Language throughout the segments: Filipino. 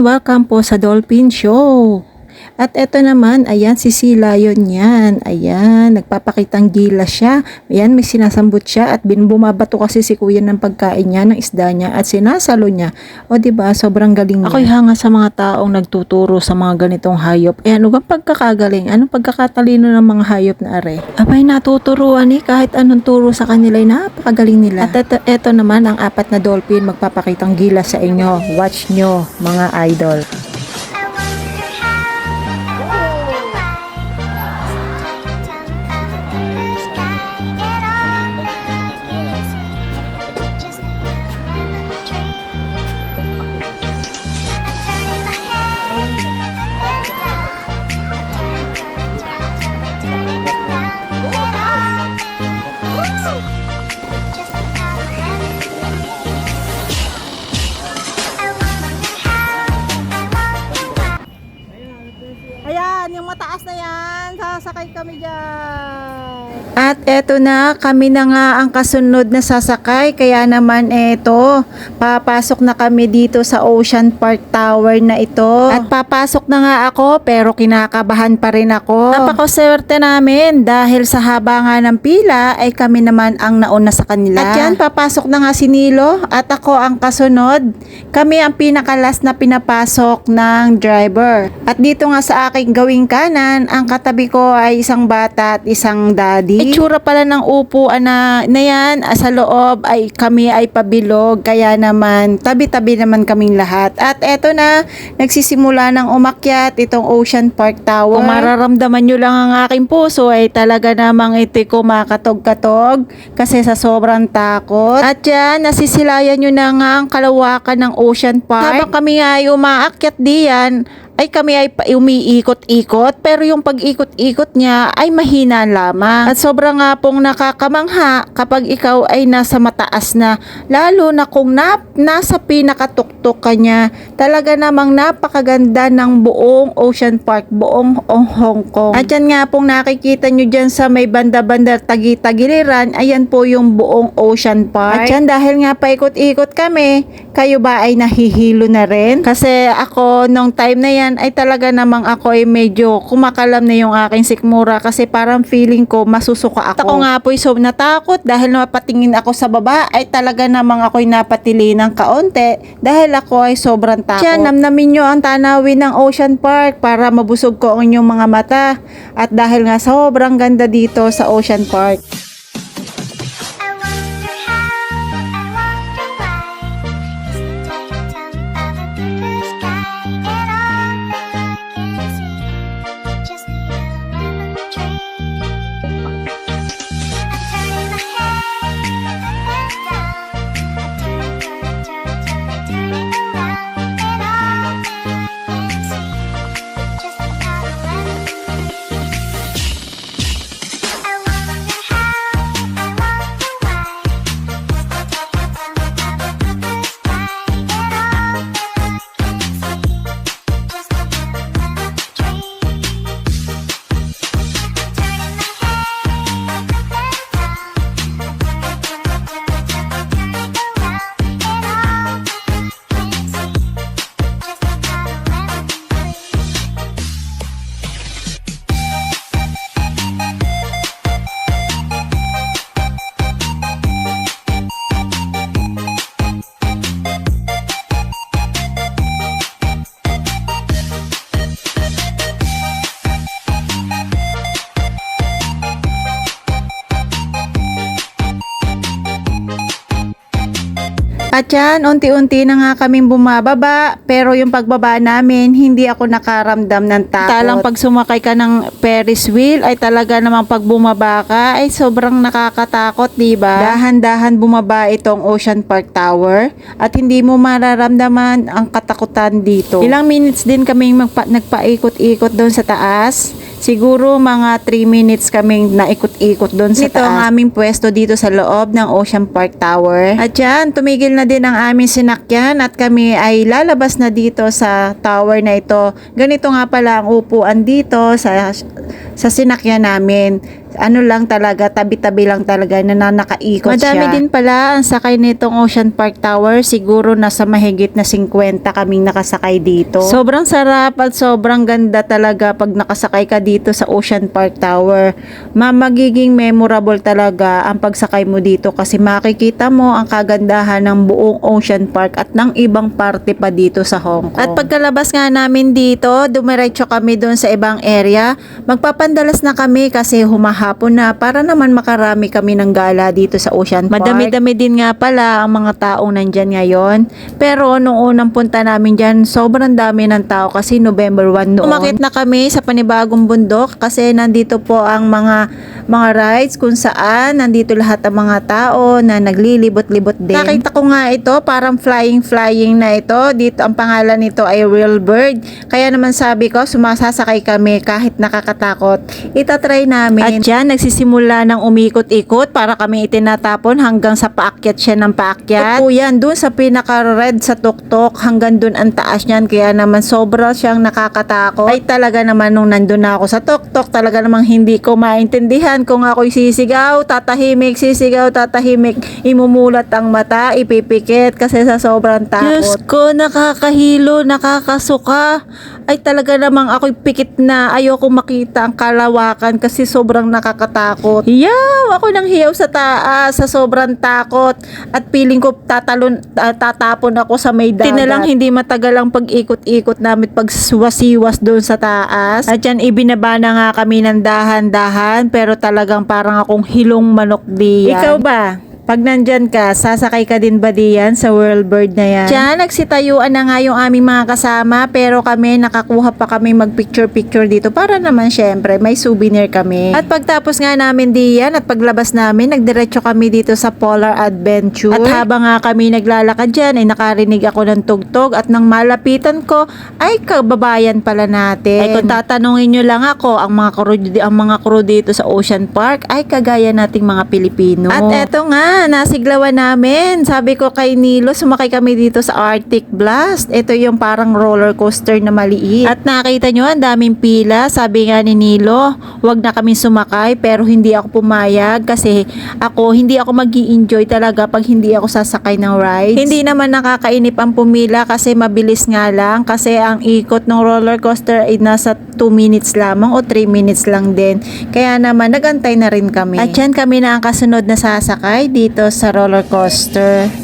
Welcome po sa Dolphin Show! At eto naman, ayan, si Sea Lion yan. Ayan, nagpapakitang gila siya. Ayan, may sinasambot siya at bin bumabato kasi si kuya ng pagkain niya, ng isda niya at sinasalo niya. O ba sobrang galing niya. Ako'y hanga sa mga taong nagtuturo sa mga ganitong hayop. Eh, ano bang pagkakagaling? Anong pagkakatalino ng mga hayop na are? Abay, natuturuan eh. Kahit anong turo sa kanila, ay napakagaling nila. At eto, eto naman, ang apat na dolphin magpapakitang gila sa inyo. Watch nyo, mga idol. At eto na, kami na nga ang kasunod na sasakay. Kaya naman eto, papasok na kami dito sa Ocean Park Tower na ito. At papasok na nga ako, pero kinakabahan pa rin ako. Napakaswerte namin dahil sa haba nga ng pila, ay kami naman ang nauna sa kanila. At yan, papasok na nga si Nilo at ako ang kasunod. Kami ang pinakalas na pinapasok ng driver. At dito nga sa aking gawing kanan, ang katabi ko ay isang bata at isang daddy. Itsura pala ng upuan na, na yan, ah, sa loob ay kami ay pabilog. Kaya naman, tabi-tabi naman kaming lahat. At eto na, nagsisimula ng umakyat itong Ocean Park Tower. Kung mararamdaman nyo lang ang aking puso ay talaga namang ito'y kumakatog-katog kasi sa sobrang takot. At yan, nasisilayan nyo na nga ang kalawakan ng Ocean Park. Habang kami ay umaakyat diyan, ay kami ay umiikot-ikot pero yung pag-ikot-ikot niya ay mahina lamang. At sobrang nga pong nakakamangha kapag ikaw ay nasa mataas na lalo na kung nap, nasa pinakatuktok ka niya. Talaga namang napakaganda ng buong Ocean Park, buong Hong Kong. At yan nga pong nakikita nyo dyan sa may banda-banda tagi-tagiliran, ayan po yung buong Ocean Park. At yan dahil nga paikot-ikot kami, kayo ba ay nahihilo na rin? Kasi ako nung time na yan ay talaga namang ako ay medyo kumakalam na yung aking sikmura kasi parang feeling ko masusuka ako. Ako nga po so natakot dahil napatingin ako sa baba ay talaga namang ako'y napatili ng kaunti dahil ako ay sobrang takot. Yan, namnamin nyo ang tanawin ng Ocean Park para mabusog ko ang inyong mga mata. At dahil nga sobrang ganda dito sa Ocean Park. At yan, unti-unti na nga kaming bumababa. Pero yung pagbaba namin, hindi ako nakaramdam ng takot. Talang pag sumakay ka ng Ferris wheel, ay talaga namang pag bumaba ka, ay sobrang nakakatakot, di ba? Dahan-dahan bumaba itong Ocean Park Tower. At hindi mo mararamdaman ang katakutan dito. Ilang minutes din kaming nagpaikot-ikot doon sa taas. Siguro mga 3 minutes kaming naikot-ikot doon sa Nito taas. ang aming pwesto dito sa loob ng Ocean Park Tower. At yan, tumigil na din ang aming sinakyan at kami ay lalabas na dito sa tower na ito. Ganito nga pala ang upuan dito sa sa sinakyan namin. Ano lang talaga, tabi-tabi lang talaga na na- nakaikot Madami siya. din pala ang sakay nitong Ocean Park Tower. Siguro nasa mahigit na 50 kaming nakasakay dito. Sobrang sarap at sobrang ganda talaga pag nakasakay ka dito sa Ocean Park Tower. Ma magiging memorable talaga ang pagsakay mo dito kasi makikita mo ang kagandahan ng buong Ocean Park at ng ibang parte pa dito sa Hong Kong. At pagkalabas nga namin dito, dumiretso kami doon sa ibang area. Magpapandalas na kami kasi humahapon na para naman makarami kami ng gala dito sa Ocean Park. Madami-dami din nga pala ang mga taong nandyan ngayon. Pero nung unang punta namin dyan, sobrang dami ng tao kasi November 1 noon. Umakit na kami sa panibagong bundok kasi nandito po ang mga mga rides kung saan nandito lahat ang mga tao na naglilibot-libot din. Nakita ko nga ito, parang flying-flying na ito. Dito ang pangalan nito ay Real Bird. Kaya naman sabi ko, sumasasakay kami kahit nakakatakot. Itatry namin. At dyan, nagsisimula ng umikot-ikot para kami itinatapon hanggang sa paakyat siya ng paakyat. O yan, dun sa pinaka-red sa tuktok, hanggang dun ang taas niyan. Kaya naman sobra siyang nakakatakot. Ay talaga naman nung nandun na ako sa tuktok, talaga namang hindi ko maintindihan kung ako'y sisigaw, tatahimik, sisigaw, tatahimik, imumulat ang mata, ipipikit kasi sa sobrang takot. Diyos ko, nakakahilo, nakakasuka. Ay talaga namang ako'y pikit na ayoko makita ang kalawakan kasi sobrang nakakatakot. Hiyaw! Ako nang hiyaw sa taas sa sobrang takot at feeling ko tatalon, ta- tatapon ako sa may dagat. Tinalang hindi matagal ang pag-ikot-ikot namin pagsiwas-siwas doon sa taas. At yan ibinaba na nga kami ng dahan-dahan pero talagang parang akong hilong manok diyan. Ikaw ba? Pag nandyan ka, sasakay ka din ba diyan sa World Bird na yan? Diyan, nagsitayuan na nga yung aming mga kasama pero kami nakakuha pa kami magpicture-picture dito para naman syempre may souvenir kami. At pagtapos nga namin diyan at paglabas namin, nagdiretso kami dito sa Polar Adventure. At habang nga kami naglalakad dyan, ay nakarinig ako ng tugtog at nang malapitan ko, ay kababayan pala natin. Ay kung tatanungin nyo lang ako, ang mga crew, ang mga crew dito sa Ocean Park ay kagaya nating mga Pilipino. At eto nga, nasiglawan namin. Sabi ko kay Nilo, sumakay kami dito sa Arctic Blast. Ito yung parang roller coaster na maliit. At nakita nyo, ang daming pila. Sabi nga ni Nilo, wag na kami sumakay pero hindi ako pumayag kasi ako, hindi ako mag enjoy talaga pag hindi ako sasakay ng rides. Hindi naman nakakainip ang pumila kasi mabilis nga lang kasi ang ikot ng roller coaster ay nasa 2 minutes lamang o 3 minutes lang din. Kaya naman nagantay na rin kami. At yan kami na ang kasunod na sasakay dito sa roller coaster.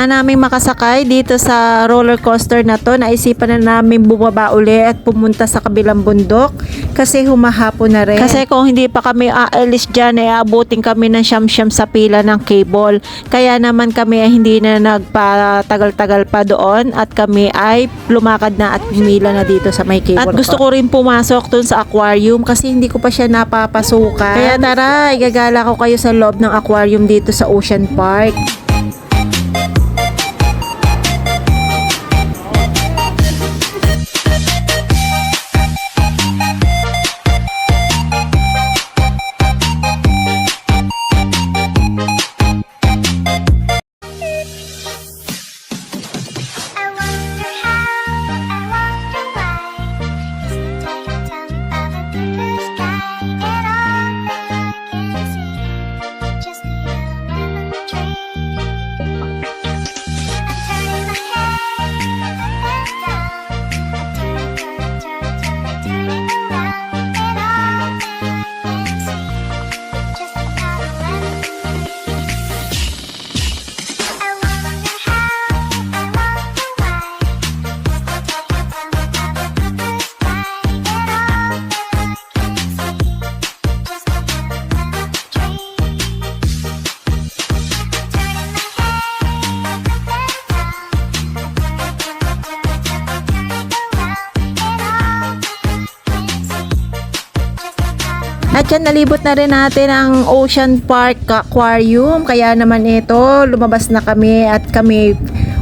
Nga namin makasakay dito sa roller coaster na to, naisipan na namin bumaba uli at pumunta sa kabilang bundok kasi humahapon na rin. Kasi kung hindi pa kami aalis dyan, ay aabutin kami ng siyam-siyam sa pila ng cable. Kaya naman kami ay hindi na nagpatagal-tagal pa doon at kami ay lumakad na at pumila na dito sa may cable. At gusto ko rin pumasok dun sa aquarium kasi hindi ko pa siya napapasukan. Kaya tara, igagala ko kayo sa loob ng aquarium dito sa Ocean Park. Yan, nalibot na rin natin ang Ocean Park Aquarium. Kaya naman ito, lumabas na kami at kami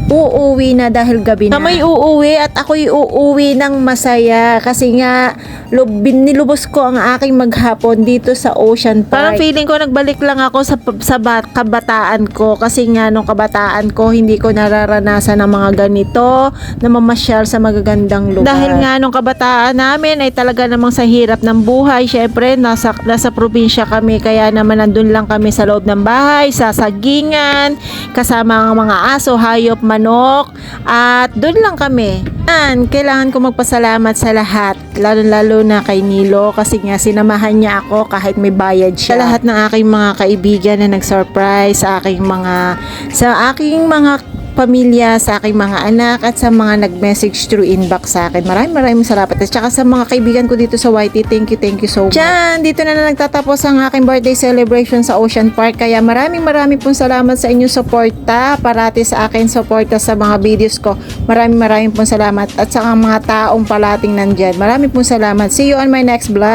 uuwi na dahil gabi na. Kami uuwi at ako'y uuwi ng masaya kasi nga lub, nilubos ko ang aking maghapon dito sa Ocean Park. Parang feeling ko nagbalik lang ako sa, sa bat- kabataan ko kasi nga nung kabataan ko hindi ko nararanasan ng mga ganito na mamasyal sa magagandang lugar. Dahil nga nung kabataan namin ay talaga namang sa hirap ng buhay. Syempre, nasa, nasa probinsya kami kaya naman nandun lang kami sa loob ng bahay, sa sagingan, kasama ang mga aso, hayop, manok, at doon lang kami. Yan, kailangan ko magpasalamat sa lahat, lalo-lalo na kay Nilo kasi nga sinamahan niya ako kahit may bayad siya. Sa lahat ng aking mga kaibigan na nag-surprise, sa aking mga, sa aking mga pamilya, sa aking mga anak at sa mga nag-message through inbox sa akin. Maraming maraming salamat. At saka sa mga kaibigan ko dito sa YT, thank you, thank you so much. Diyan, dito na, na nagtatapos ang aking birthday celebration sa Ocean Park. Kaya maraming maraming pong salamat sa inyong suporta. Parati sa akin suporta sa mga videos ko. Maraming maraming pong salamat. At sa mga taong palating nandyan. Maraming pong salamat. See you on my next vlog.